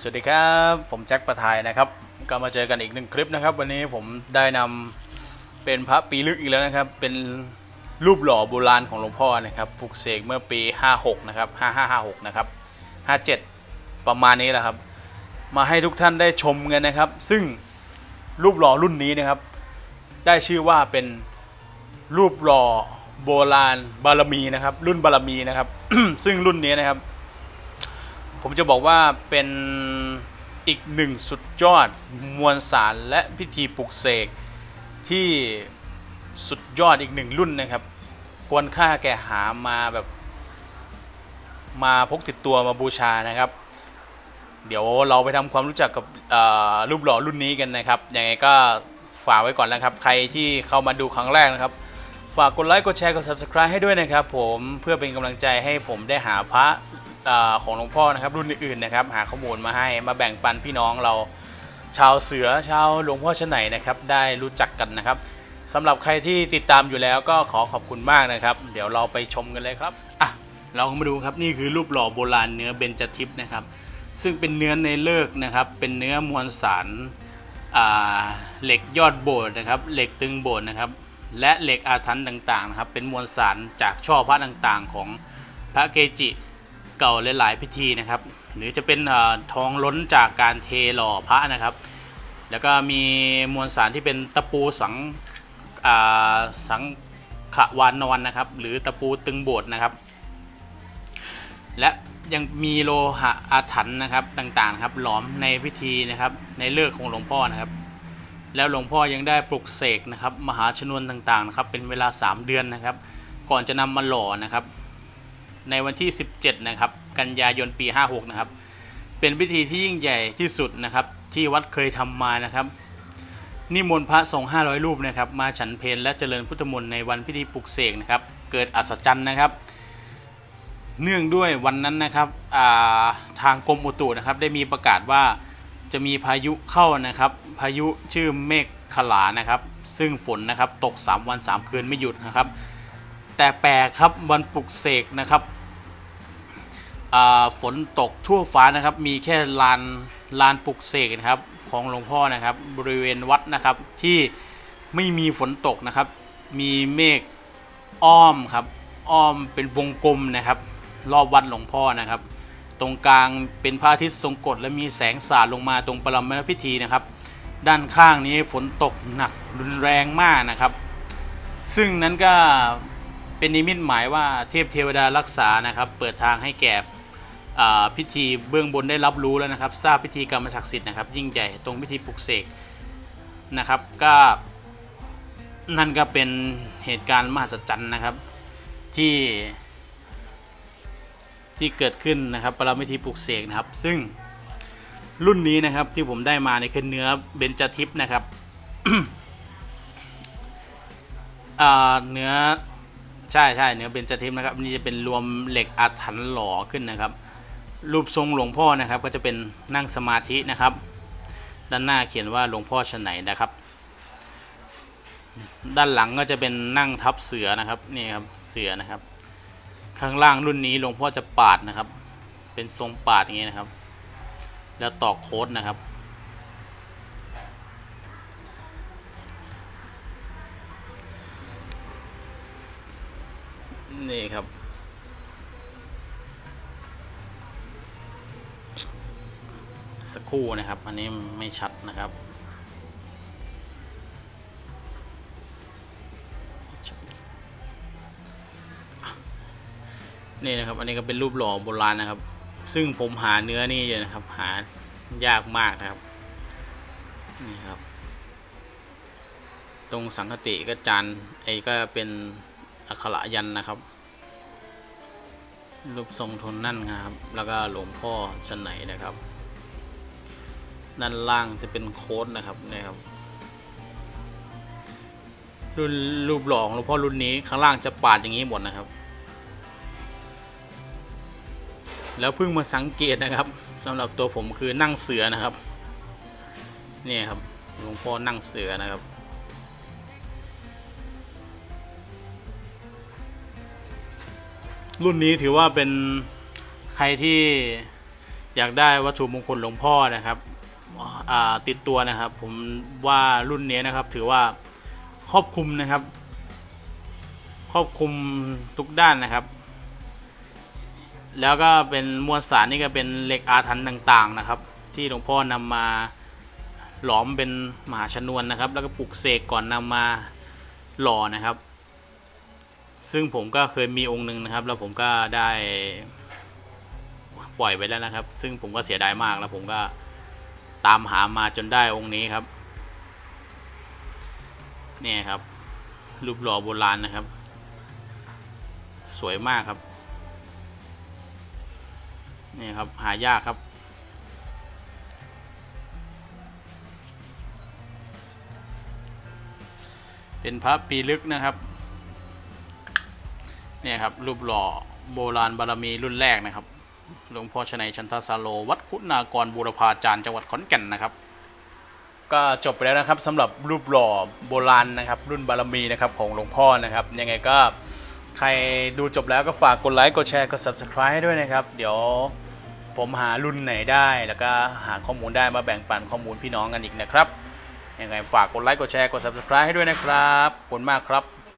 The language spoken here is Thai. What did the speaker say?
สวัสดีครับ ผมแจ็คประทายนะครับ ก็มาเจอกันอีกหนึ่งคลิปนะครับ วันนี้ผมได้นำเป็นพระปีลึกอีกแล้วนะครับ เป็นรูปหล่อโบราณของหลวงพ่อนะครับปลูกเสกเมื่อปี 56 นะครับ 5556 นะครับ 57 ประมาณนี้แหละครับ มาให้ทุกท่านได้ชมกันนะครับ ซึ่งรูปหล่อรุ่นนี้นะครับ ได้ชื่อว่าเป็นรูปหล่อโบราณบารมีนะครับ รุ่นบารมีนะครับ ซึ่งรุ่นนี้นะครับ ผมจะบอกว่าเป็นอีกหนึ่งสุดยอดมวลสารและพิธีปลุกเสกที่สุดยอดอีกหนึ่งรุ่นนะครับ ควรค่าแก่หามาแบบ มาพกติดตัวมาบูชานะครับ เดี๋ยวเราไปทำความรู้จักกับรูปหล่อรุ่นนี้กันนะครับยังไงก็ฝากไว้ก่อนนะครับ ใครที่เข้ามาดูครั้งแรกนะครับ ฝากกดไลค์กดแชร์กด subscribe ให้ด้วยนะครับ ผมเพื่อเป็นกำลังใจให้ผมได้หาพระ อของหลวงพ่อนะครับรุ่นอื่นๆนะครับหาข้อมูลมาให้มาแบ่งปันพี่น้องเราชาวเสือชาวหลวงพ่อชนไหนนะครับได้รู้จักกันนะครับสำหรับใครที่ติดตามอยู่แล้วก็ขอขอบคุณมากนะครับ เดี๋ยวเราไปชมกันเลยครับอะเรามาดูครับนี่คือรูปหล่อโบราณเนื้อเบญจทิพย์นะครับซึ่งเป็นเนื้อในเลิกนะครับ เป็นเนื้อมวลสารเหล็กยอดโบสถ์นะครับเหล็กตึงโบสถ์นะครับ และเหล็กอาถรรพ์ต่างๆนะครับเป็นมวลสารจากช่อพระต่างๆ ของพระเกจิ เก่าหลายๆพิธีนะครับ หรือจะเป็นอทองล้นจากการเทหล่อพระนะครับ แล้วก็มีมวลสารที่เป็นตะปูสังสังขวานนอนนะครับ หรือตะปูตึงโบสถ์นะครับ และยังมีโลหะอาถรรพ์นะครับต่างๆครับหลอมในพิธีนะครับในเลิกของหลวงพ่อนะครับ แล้วหลวงพ่อยังได้ปลุกเสกนะครับมหาชนวนต่างๆนะครับเป็นเวลา 3 เดือนนะครับ ก่อนจะนำมาหล่อนะครับ ในวันที่ 17 นะครับ กันยายนปี 56 นะครับ เป็นพิธีที่ยิ่งใหญ่ที่สุดนะครับ ที่วัดเคยทำมานะครับ นิมนต์พระสงฆ์500 รูปนะครับ มาฉันเพลและเจริญพุทธมนต์ในวันพิธีปลุกเสกนะครับ เกิดอัศจรรย์นะครับ เนื่องด้วยวันนั้นนะครับาทางกรมอุตุนะครับ ได้มีประกาศว่าจะมีพายุเข้านะครับ พายุชื่อเมฆขลานะครับ ซึ่งฝนนะครับตก 3 วัน 3 คืนไม่หยุดนะครับ แต่แปลกครับวันปลุกเสกนะครับ ฝนตกทั่วฟ้านะครับ มีแค่ลานลานปลุกเสกนะครับของหลวงพ่อนะครับ บริเวณวัดนะครับที่ไม่มีฝนตกนะครับ มีเมฆอ้อมครับ อ้อมเป็นวงกลมนะครับ รอบวัดหลวงพ่อนะครับ ตรงกลางเป็นพระอาทิตย์ทรงกฎและมีแสงสาดลงมาตรงปรมพิธีนะครับ ด้านข้างนี้ฝนตกหนักรุนแรงมากนะครับ ซึ่งนั้นก็เป็นนิมิตหมายว่าเทพเทวดารักษานะครับ เปิดทางให้แก่ พิธีเบื้องบนได้รับรู้แล้วนะครับ ทราบพิธีกรรมศักดิ์สิทธิ์นะครับ ยิ่งใหญ่ตรงพิธีปลุกเสกนะครับก็นั่นก็เป็นเหตุการณ์มหัศจรรย์นะครับที่ที่เกิดขึ้นนะครับปรมิธีปลุกเสกนะครับ ซึ่งรุ่นนี้นะครับที่ผมได้มาในคือเนื้อเบญจทิพย์นะครับเนื้อใช่ใช่เนื้อเบญจทิพย์นะครับนี่จะเป็นรวมเหล็กอาถรรพ์หล่อขึ้นนะครับ รูปทรงหลวงพ่อนะครับก็จะเป็นนั่งสมาธินะครับ ด้านหน้าเขียนว่าหลวงพ่อชนไหนนะครับ ด้านหลังก็จะเป็นนั่งทับเสือนะครับนี่ครับเสือนะครับ ข้างล่างรุ่นนี้หลวงพ่อจะปาดนะครับ เป็นทรงปาดอย่างนี้นะครับ แล้วตอกโค้ดนะครับ สักครู่นะครับ อันนี้ไม่ชัดนะครับนี่นะครับ อันนี้ก็เป็นรูปหล่อโบราณนะครับ ซึ่งผมหาเนื้อนี่อยู่นะครับ หายากมากนะครับนี่ครับ ตรงสังคติก็จานไอ้ก็เป็นอักขระยันนะครับ รูปทรงทนนั่นนะครับ แล้วก็หลวงพ่อชันไหนนะครับ ด้านล่างจะเป็นโค้ดนะครับนี่ครับรุ่นรูปหล่อของหลวงพ่อรุ่นนี้ข้างล่างจะปาดอย่างนี้หมดนะครับ แล้วเพิ่งมาสังเกตนะครับสำหรับตัวผมคือนั่งเสือนะครับ นี่ครับหลวงพ่อนั่งเสือนะครับ รุ่นนี้ถือว่าเป็นใครที่อยากได้วัตถุมงคลหลวงพ่อนะครับติดตัวนะครับ ผมว่ารุ่นนี้นะครับ ถือว่าครอบคลุมนะครับ ครอบคลุมทุกด้านนะครับ แล้วก็เป็นมวลสารนี่ก็เป็นเหล็กอาถรรพ์ต่างๆนะครับ ที่หลวงพ่อนำมาหลอมเป็นมหาชนวนนะครับ แล้วก็ปลุกเสกก่อนนำมาหล่อนะครับ ซึ่งผมก็เคยมีองค์หนึ่งนะครับ แล้วผมก็ได้ปล่อยไปแล้วนะครับ ซึ่งผมก็เสียดายมากแล้วผมก็ตามหามาจนได้องค์นี้ครับ เนี่ยครับ รูปหล่อโบราณนะครับ สวยมากครับ นี่ครับหายากครับ เป็นพระปีลึกนะครับ เนี่ยครับรูปหล่อโบราณบารมีรุ่นแรกนะครับหลวงพ่อชนัยชันทสาโล วัดคุณากรบูรพาจารย์จังหวัดขอนแก่นนะครับ ก็จบไปแล้วนะครับสำหรับรูปหล่อโบราณนะครับ รุ่นบารมีนะครับของหลวงพ่อนะครับ ยังไงก็ใครดูจบแล้วก็ฝากกดไลค์กดแชร์กด subscribe ให้ด้วยนะครับ เดี๋ยวผมหารุ่นไหนได้ แล้วก็หาข้อมูลได้มาแบ่งปันข้อมูลพี่น้องกันอีกนะครับยังไงฝากกดไลค์กดแชร์กด subscribe ให้ด้วยนะครับขอบคุณมากครับ